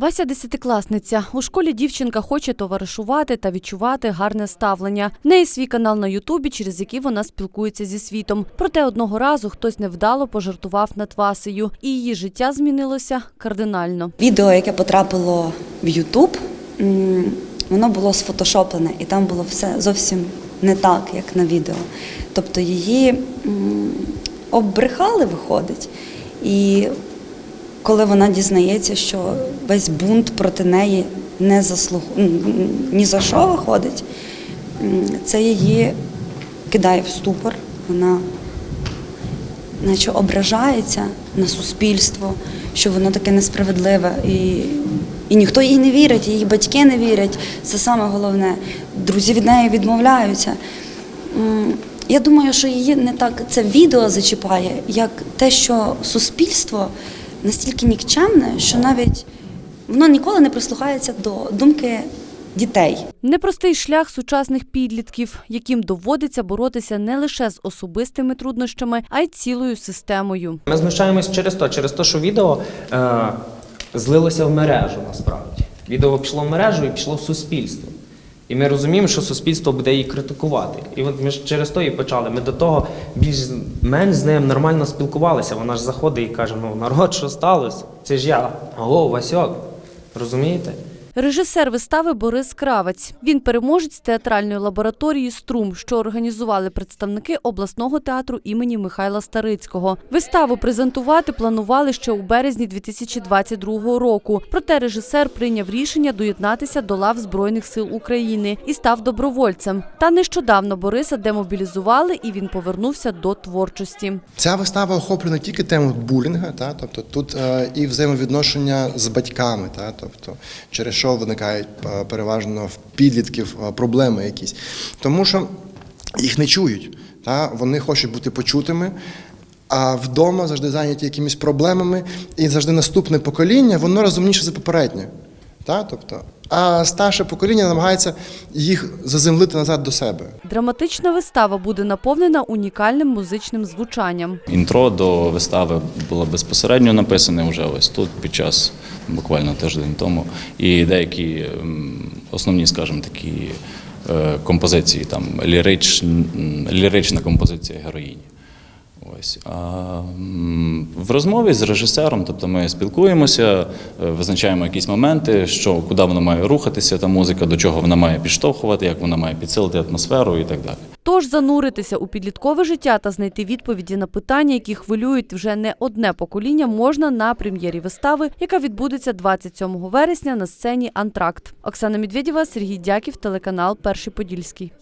Вася десятикласниця. У школі дівчинка хоче товаришувати та відчувати гарне ставлення. В неї свій канал на Ютубі, через який вона спілкується зі світом. Проте одного разу хтось невдало пожартував над Васею, і її життя змінилося кардинально. Відео, яке потрапило в Ютуб, воно було сфотошоплене, і там було все зовсім не так, як на відео. Тобто її м, оббрехали, виходить. І коли вона дізнається, що весь бунт проти неї не заслуг... ні за що виходить, це її кидає в ступор. Вона наче ображається на суспільство, що воно таке несправедливе. І, і ніхто їй не вірить, її батьки не вірять. Це саме головне. Друзі від неї відмовляються. Я думаю, що її не так це відео зачіпає, як те, що суспільство настільки нікчемне, що навіть воно ніколи не прислухається до думки дітей. Непростий шлях сучасних підлітків, яким доводиться боротися не лише з особистими труднощами, а й цілою системою. Ми знущаємось через то, через те, що відео е, злилося в мережу насправді. Відео пішло в мережу і пішло в суспільство. І ми розуміємо, що суспільство буде її критикувати. І от ми ж через то і почали. Ми до того більш-менш з нею нормально спілкувалися. Вона ж заходить і каже: ну народ, що сталося? Це ж я. Алло, Васьок. Розумієте? Режисер вистави Борис Кравець. Він переможець театральної лабораторії Струм, що організували представники обласного театру імені Михайла Старицького. Виставу презентувати планували ще у березні 2022 року. Проте режисер прийняв рішення доєднатися до лав Збройних сил України і став добровольцем. Та нещодавно Бориса демобілізували, і він повернувся до творчості. Ця вистава охоплює не тільки тему булінга, та, тобто тут е, і взаємовідношення з батьками, та, тобто через що виникають е, переважно в підлітків е, проблеми якісь. Тому що їх не чують, та, вони хочуть бути почутими. А вдома завжди зайняті якимись проблемами, і завжди наступне покоління воно розумніше за попереднє. Та? Тобто, а старше покоління намагається їх заземлити назад до себе. Драматична вистава буде наповнена унікальним музичним звучанням. Інтро до вистави було безпосередньо написане вже ось тут під час буквально тиждень тому. І деякі ем, основні, скажімо, такі е, композиції, там лірич, лірична композиція героїні. Ось. А, в розмові з режисером, тобто ми спілкуємося, е, визначаємо якісь моменти, що, куди вона має рухатися, та музика, до чого вона має підштовхувати, як вона має підсилити атмосферу і так далі. Тож зануритися у підліткове життя та знайти відповіді на питання, які хвилюють вже не одне покоління, можна на прем'єрі вистави, яка відбудеться 27 вересня на сцені Антракт. Оксана Медведєва, Сергій Дяків, телеканал Перший Подільський.